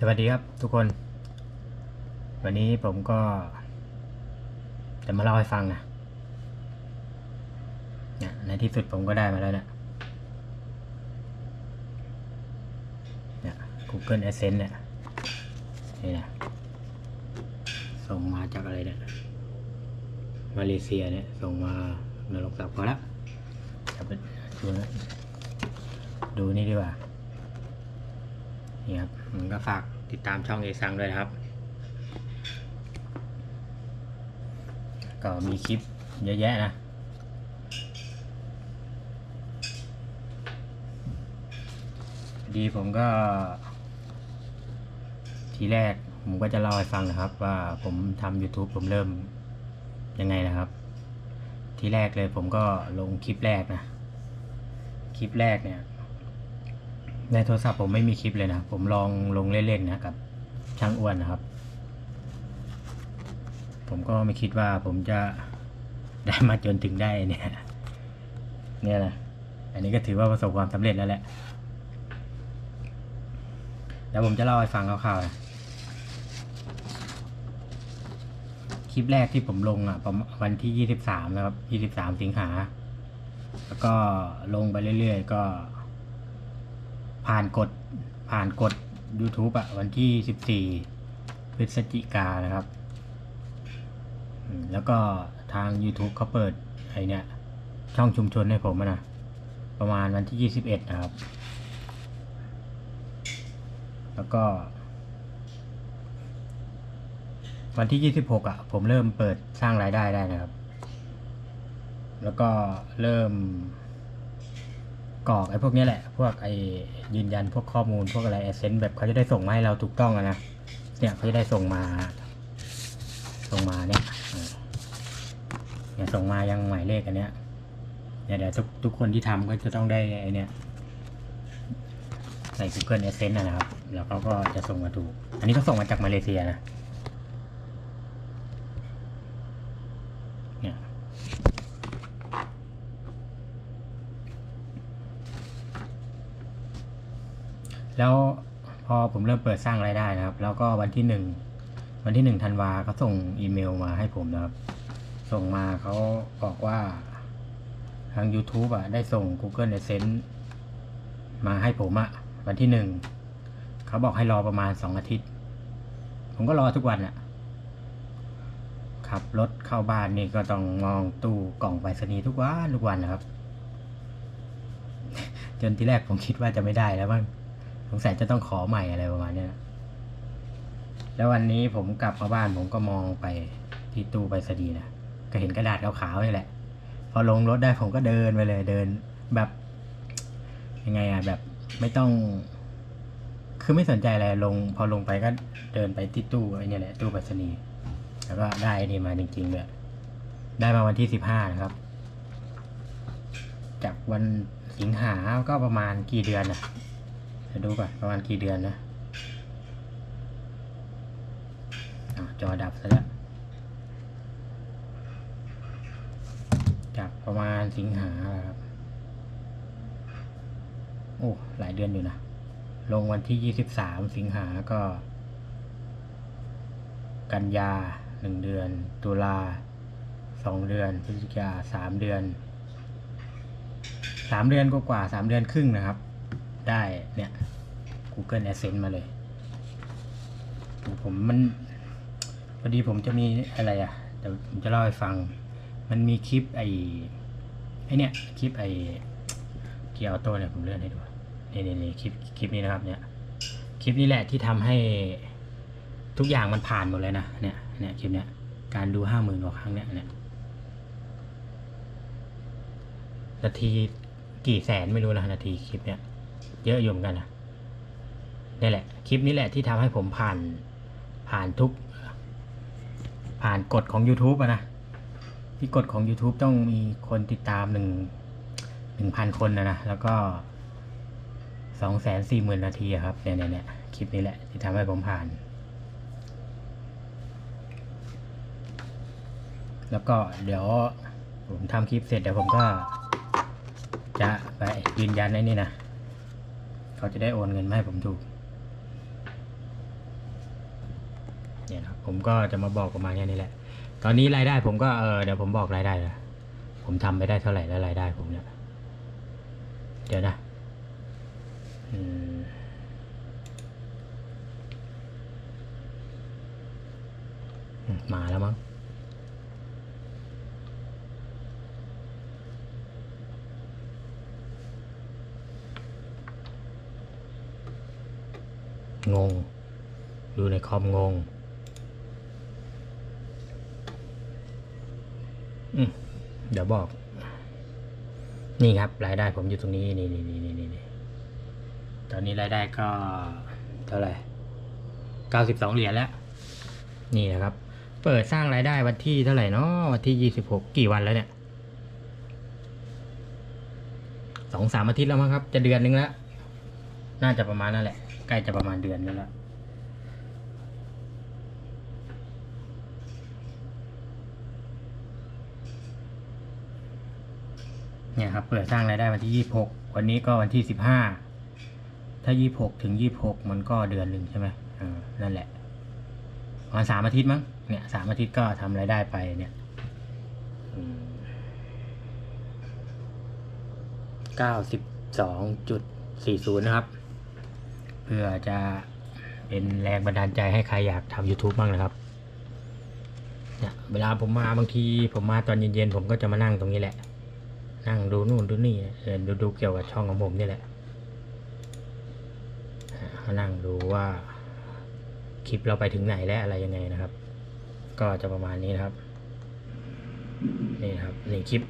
สวัสดีครับทุกคน วันนี้ผมก็จะมาเล่าให้ฟังนะเนี่ยในที่สุดผมก็ได้มาแล้วเนะเนี่ย Google Adsense เนี่ยนี่นะส่งมาจากอะไรเนี่ยมาเลเซียเนี่ยส่งมานรกสับพอละจะไปดูนะดูนี่ดีกว่านี่ครับมันก็ฝาก ติดตามช่องเอซังด้วยนะครับ ก็มีคลิปเยอะแยะนะ ดีผมก็ ทีแรกผมก็จะเล่าให้ฟังนะครับ ว่าผมทำ YouTube ผมเริ่มยังไงนะครับ ทีแรกเลยผมก็ลงคลิปแรกนะ คลิปแรกเนี่ย ในโทรศัพท์ผมไม่มีคลิปเลยนะ ผมลองลงเล่นๆนะกับช่างอ้วนนะครับ ผมก็ไม่คิดว่าผมจะได้มาจนถึงได้เนี่ยเนี่ยนะอันนี้ก็ถือว่าประสบความสำเร็จแล้วแหละแล้วผมจะเล่าให้ฟังคร่าวๆนะคลิปแรกที่ผมลงอะประมาณวันที่ยี่สิบสามนะครับยี่สิบสามสิงหา แล้วก็ลงไปเรื่อยๆ ก็ ผ่านกฎผ่านกฎ YouTube อะวันที่ 14 พฤศจิกานะครับ แล้วก็ทาง YouTube เขาเปิดไอเนี่ยช่องชุมชนให้ผมนะ ประมาณวันที่ 21 นะครับ แล้วก็ วันที่ 26อะ ผมเริ่มเปิดสร้างรายได้ได้นะครับ แล้วก็เริ่ม กรอกไอ้พวกนี้แหละ พวกไอ้ยืนยันพวกข้อมูลพวกอะไรเอเซนต์แบบเขาจะได้ส่งมาให้เราถูกต้องนะเนี่ยเขาจะได้ส่งมา ส่งมาเนี่ยเนี่ยส่งมายังหมายเลขอันเนี้ยเนี่ยเดี๋ยวทุกทุกคนที่ทำก็จะต้องได้ไอ้เนี่ยใน Google Adsense นะครับ แล้วเขาก็จะส่งมาถูก อันนี้ก็ส่งมาจากมาเลเซียนะ เนี่ย แล้วพอผมเริ่มเปิดสร้างรายได้นะครับ แล้วก็วันที่หนึ่งวันที่หนึ่งธันวาเขาส่งอีเมลมาให้ผมนะครับ ส่งมาเขาบอกว่าทาง YouTube อะ ได้ส่ง Google Adsense มาให้ผมอะวันที่หนึ่งเขาบอกให้รอประมาณสองอาทิตย์ ผมก็รอทุกวันอะขับรถเข้าบ้านนี่ก็ต้องมองตู้กล่องไปรษณีย์ทุกวันทุกวันนะครับ จนที่แรกผมคิดว่าจะไม่ได้แล้วบ้าง สงสัยจะต้องขอใหม่อะไรประมาณเนี้ยนะแล้ววันนี้ผมกลับมาบ้านผมก็มองไปที่ตู้ไปรษณีย์นะก็เห็นกระดาษขาวๆนี่แหละ พอลงรถได้ผมก็เดินไปเลยเดินแบบยังไงอะแบบไม่ต้อง คือไม่สนใจอะไรลง พอลงไปก็เดินไปที่ตู้ไอ้เนี่ยแหละตู้ไปรษณีย์แล้วก็ได้ไอ้นี่มาจริงๆเลยได้มาวันที่สิบห้านะครับ จากวันสิงหาก็ประมาณกี่เดือนนะ ดูก่อนประมาณกี่เดือนนะอจอดับซะแล้วจากประมาณสิงหาครับโอ้หลายเดือนอยู่นะ ลงวันที่ยี่สิบสามสิงหาก็ กันยาหนึ่งเดือน ตุลาสองเดือนพฤศจิกาสามเดือนสามเดือนกว่าสามเดือนครึ่งนะครับ ได้เนี่ย Google Adsense มาเลย ผมมันพอดีผมจะมีอะไรอะเดี๋ยวผมจะเล่าให้ฟัง มันมีคลิปไอ้ไอเนี่ยคลิปไอ้เกียร์ออโต้เนี่ยผมเลื่อนให้ดูนี่นี่นี่คลิปคลิปนี้นะครับเนี่ยคลิปนี้แหละที่ทำให้ทุกอย่างมันผ่านหมดเลยนะเนี่ยเนี่ยคลิปเนี้ยการดูห้าหมื่นกว่าครั้งเนี่ยเนี่ยนาทีกี่แสนไม่รู้นะนาทีคลิปเนี้ย เยอะอยู่เหมือนกันนะนี่แหละ คลิปนี้แหละที่ทำให้ผมผ่านผ่านทุก ผ่านกฎของ YouTube อะนะที่กฎของ YouTube ต้องมีคนติดตามหนึ่งหนึ่งพันคนนะนะ แล้วก็สองแสนสี่หมื่นนาทีครับเนี่ยเนี่ยเนี่ยคลิปนี้แหละที่ทำให้ผมผ่าน แล้วก็เดี๋ยวผมทำคลิปเสร็จเดี๋ยวผมก็จะไปยืนยันในนี่นะ เขาจะได้โอนเงินมาให้ผมถูกเนี่ยนะผมก็จะมาบอกประมาณแค่นี้แหละ ตอนนี้รายได้ผมก็เออเดี๋ยวผมบอกรายได้นะผมทำไปได้เท่าไหร่แล้วรายได้ผมเนี่ยเดี๋ยวนะมมาแล้วมั้ง งง ดูในคอมงงอืเดี๋ยวบอก นี่ครับ รายได้ผมอยู่ตรงนี้นี่นี่นี่นี่นี่นี่ตอนนี้รายได้ก็เท่าไหร่เก้าสิบสองเหรียญแล้ว นี่นะครับ เปิดสร้างรายได้วันที่เท่าไหร่เนาะวันที่ยี่สิบหกกี่วันแล้วเนี่ยสองสามอาทิตย์แล้วมั้งครับ จะเดือนนึงแล้ว น่าจะประมาณนั่นแหละ ใกล้จะประมาณเดือนนึงแล้วเนี่ยครับเปิดสร้างรายได้วันที่ยี่หกวันนี้ก็วันที่สิบห้าถ้ายี่หกถึงยี่หกมันก็เดือนหนึ่งใช่ไหมเออนั่นแหละประมาณสามอาทิตย์มั้งเนี่ยสามอาทิตย์ก็ทำรายได้ไปเนี่ยเก้าสิบสองจุดสี่ศูนย์นะครับ เพื่อจะเป็นแรงบันดาลใจให้ใครอยากทำ YouTube บ้างนะครับเนี่ยเวลาผมมาบางทีผมมาตอนเย็นๆผมก็จะมานั่งตรงนี้แหละ นั่งดูนู่นดูนี่เออดูดูเกี่ยวกับช่องของผมนี่แหละมานั่งดูว่าคลิปเราไปถึงไหนและอะไรยังไงนะครับ ก็จะประมาณนี้นะครับ นี่ครับนี่คลิป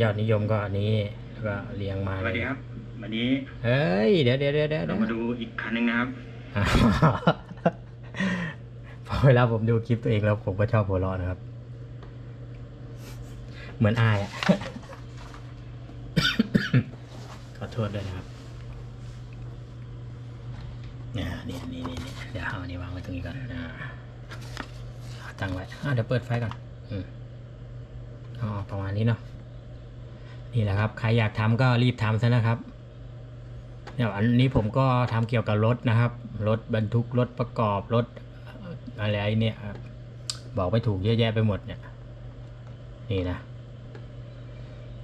ยอดนิยมก็อันนี้แล้วก็เรียงมาสเลวัสยดีครับ วันนี้เฮ้ย เดี๋ยวเดี๋ยวเดี๋ยวเดี๋ยวเรามาดูอีกคันหนึ่งนะครับอ่าพอเวลาผมดูคลิปตัวเองแล้วผมก็ชอบหัวเราะนะครับ เหมือนอายอะ ขอโทษด้วยนะครับอ่านี่นี่นี่นี่เดี๋ยวเอาอันนี้วางไว้ตรงนี้ก่อนอ่าเอาตั้งไว้อ่าเดี๋ยวเปิดไฟก่อน อืมอ๋อประมาณนี้เนาะนี่แหละครับ ใครอยากทำก็รีบทำซะนะครับ เดี๋ยวอันนี้ผมก็ทำเกี่ยวกับรถนะครับรถบรรทุกรถประกอบรถอะไรเนี่ยครับบอกไม่ถูกเยอะแยะไปหมดเนี่ยนี่นะ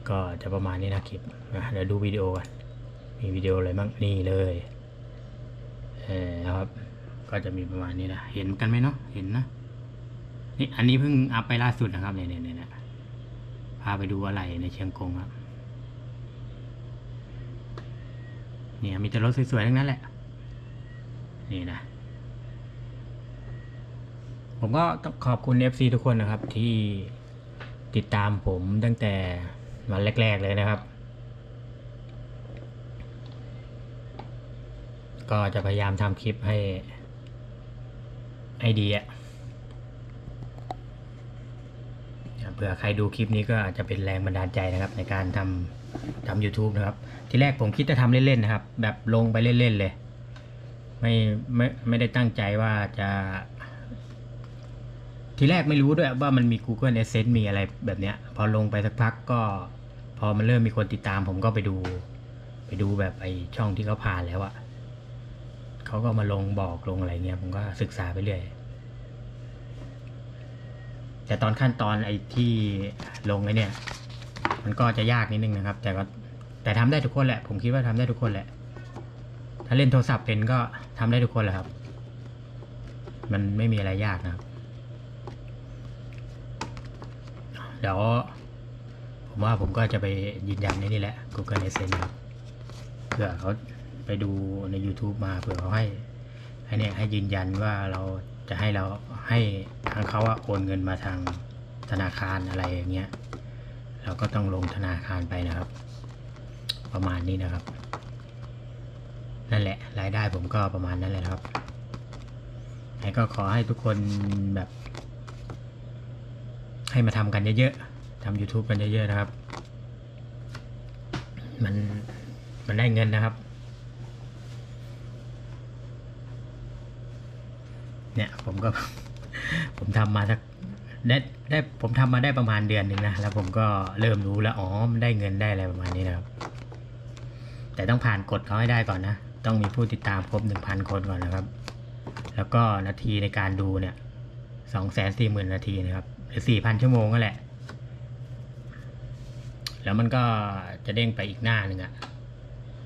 ก็จะประมาณนี้นะคลิปนะเดี๋ยวดูวิดีโอกันมีวิดีโออะไรบ้างนี่เลยเออครับก็จะมีประมาณนี้นะเห็นกันไหมเนาะเห็นนะนี่อันนี้เพิ่งอัพไปล่าสุดนะครับเนี่ยเนี่ยเนี่ยเนี่ยพาไปดูอะไรในเชียงกงครับ เนี่ยมีแต่รถสวยๆทั้งนั้นแหละ นี่นะ ผมก็ขอบคุณ FC ทุกคนนะครับที่ติดตามผมตั้งแต่วันแรก ๆ เลยนะครับ ก็จะพยายามทำคลิปให้ ให้ดีอะเผื่อใครดูคลิปนี้ก็อาจจะเป็นแรงบันดาลใจนะครับ ในการทำ ทำ YouTube นะครับ ทีแรกผมคิดจะทำเล่นๆนะครับ แบบลงไปเล่นๆเลย ไม่ไม่ไม่ได้ตั้งใจว่าจะ ทีแรกไม่รู้ด้วยว่ามันมี Google Adsense มีอะไรแบบเนี้ย พอลงไปสักพักก็ พอมันเริ่มมีคนติดตาม ผมก็ไปดู ไปดูแบบไอช่องที่เขาผ่านแล้วอะเขาก็มาลงบอกลงอะไรเงี้ย ผมก็ศึกษาไปเรื่อยแต่ตอนขั้นตอนไอ้ที่ลงไอ้เนี่ย มันก็จะยากนิดนึงนะครับ แต่ก็แต่ทำได้ทุกคนแหละ ผมคิดว่าทำได้ทุกคนแหละ ถ้าเล่นโทรศัพท์เป็นก็ทำได้ทุกคนแหละครับ มันไม่มีอะไรยากนะครับ เดี๋ยวผมว่าผมก็จะไปยืนยันในนี่แหละ Google Adsense นะครับเผื่อเขาไปดูใน YouTube มาเผื่อเขาให้ให้เนี่ยให้ยืนยันว่าเราจะให้เราให้ทางเขาโอนเงินมาทางธนาคารอะไรอย่างเงี้ย เราก็ต้องลงธนาคารไปนะครับ ประมาณนี้นะครับ นั่นแหละ รายได้ผมก็ประมาณนั้นแหละครับไหนก็ขอให้ทุกคนแบบ ให้มาทำกันเยอะๆทำ YouTube กันเยอะๆนะครับ มันมันได้เงินนะครับเนี่ยผมก็ ผมทำมาสัก ได้ได้ผมทำมาได้ประมาณเดือนหนึ่งนะแล้วผมก็เริ่มรู้แล้วอ๋อมันได้เงินได้อะไรประมาณนี้นะครับ แต่ต้องผ่านกฎเขาให้ได้ก่อนนะ ต้องมีผู้ติดตามครบหนึ่งพันคนก่อนนะครับ แล้วก็นาทีในการดูเนี่ยสองแสนสี่หมื่นนาทีนะครับหรือสี่พันชั่วโมงก็แหละ แล้วมันก็จะเด้งไปอีกหน้าหนึ่งอะ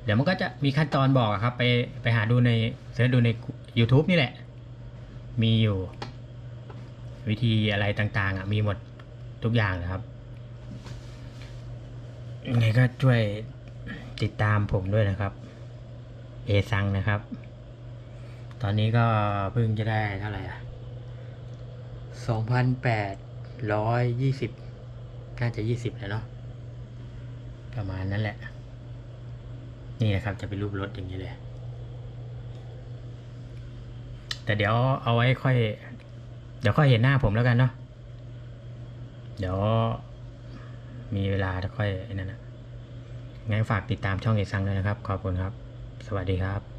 เดี๋ยวมันก็จะมีขั้นตอนบอกครับ ไปไปหาดูในเสิร์ชดูใน YouTube นี่แหละ มีอยู่ วิธีอะไรต่างๆอะมีหมดทุกอย่างนะครับยังไงก็ช่วยติดตามผมด้วยนะครับ เอซังนะครับ ตอนนี้ก็เพิ่งจะได้เท่าไหร่อะสองพันแปดร้อยยี่สิบน่าจะยี่สิบแล้วเนาะประมาณนั้นแหละ นี่นะครับจะเป็นรูปรถอย่างนี้เลย แต่เดี๋ยวเอาไว้ค่อย เดี๋ยวค่อยเห็นหน้าผมแล้วกันเนาะ เดี๋ยวมีเวลาจะค่อยนั่นนะงั้นฝากติดตามช่องเอกซังด้วยนะครับ ขอบคุณครับ สวัสดีครับ